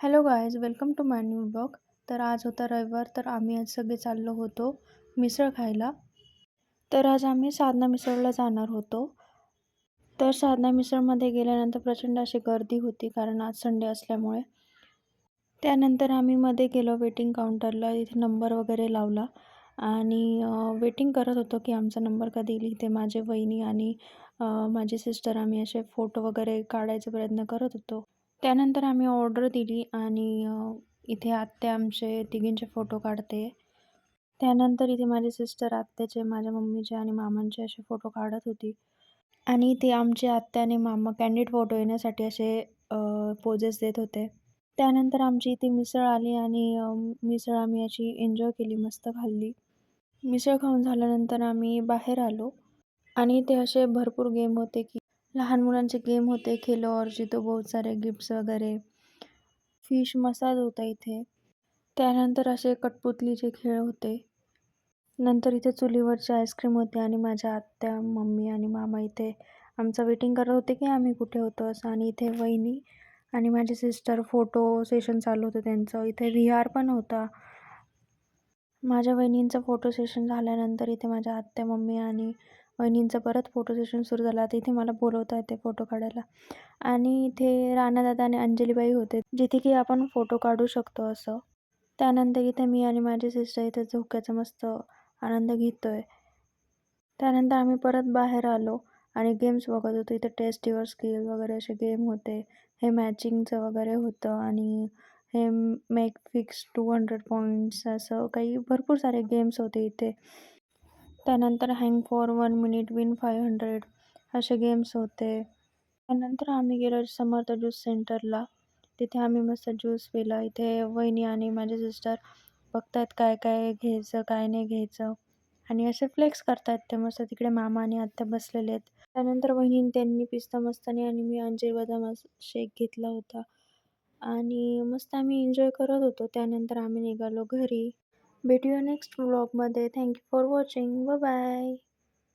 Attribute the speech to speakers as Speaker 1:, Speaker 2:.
Speaker 1: Hello guys welcome to my new blog. तर आज होता रविवार तर आम्ही आज सगळे चाललो होतो मिसळ खायला. तर आज आम्ही साधना मिसळला जाणार होतो. तर साधना मिसळमध्ये गेल्यानंतर प्रचंड अशी गर्दी होती कारण आज संडे असल्यामुळे. त्यानंतर आम्ही मध्ये गेलो वेटिंग काउंटरला इथे नंबर वगैरे लावला आणि वेटिंग करत होतो की आमचा नंबर कधी येईल. इथे माझे वहिनी आणि माझी सिस्टर आम्ही असे फोटो वगैरे काढायचा प्रयत्न करत होतो. त्यानंतर आम्ही ऑर्डर दिली आणि इथे आत्या आमचे तिघींचे फोटो काढते. त्यानंतर इथे माझी सिस्टर आत्याचे माझ्या मम्मीचे आणि मामांचे असे फोटो काढत होती. आणि ते आमचे आत्या आणि मामा कॅन्डिड फोटो येण्यासाठी असे पोजेस देत होते. त्यानंतर आमची इथे मिसळ आली आणि मिसळ आम्ही अशी एन्जॉय केली मस्त खाल्ली. मिसळ खाऊन झाल्यानंतर आम्ही बाहेर आलो आणि ते असे भरपूर गेम होते की लहान मुलांचे गेम होते खेलो और जितो बहुत सारे गिफ्ट्स वगैरे. फिश मसाज होता इथे. त्यानंतर असे कठपुतलीचे खेळ होते. नंतर इथे चुलीवरचे आईस्क्रीम होते आणि माझ्या आत्या मम्मी आणि मामा इथे आमचं वेटिंग करत होते की आम्ही कुठे होतो असं. आणि इथे वहिनी आणि माझी सिस्टर फोटो सेशन चालू होतं त्यांचं. इथे व्ही आर पण होता. माझ्या वहिनींचं फोटो सेशन झाल्यानंतर इथे माझ्या आत्या मम्मी आणि वहिनींचा परत फोटो सेशन सुरू झालं. आता इथे मला बोलवता येते फोटो काढायला. आणि इथे राणादादा आणि अंजलीबाई होते जिथे की आपण फोटो काढू शकतो असं. त्यानंतर इथे मी आणि माझी सिस्टर इथे झोक्याचा मस्त आनंद घेतो आहे त्यानंतर आम्ही परत बाहेर आलो आणि गेम्स बघत होतो. इथे टेस्ट युअर स्किल वगैरे असे गेम होते. हे मॅचिंगचं वगैरे होतं आणि हे make fix two hundred points असं काही भरपूर सारे गेम्स होते इथे. त्यानंतर hang for one minute win five hundred असे गेम्स होते. त्यानंतर आम्ही गेलो समर्थ ज्यूस सेंटरला तिथे आम्ही मस्त ज्यूस पिला. इथे वहिनी आणि माझे सिस्टर बघतात काय काय घ्यायचं काय नाही घ्यायचं. आणि असे फ्लेक्स करतात ते मस्त. तिकडे मामा आणि आत्या बसलेले आहेत. त्यानंतर वहिनी त्यांनी पिस्ता मस्तानी आणि मी अंजीर बदाम शेक घेतला होता. आणि मस्त आम्ही एन्जॉय करत होतो. त्यानंतर आम्ही निघालो घरी. भेटूया next व्लॉगमध्ये thank you for watching bye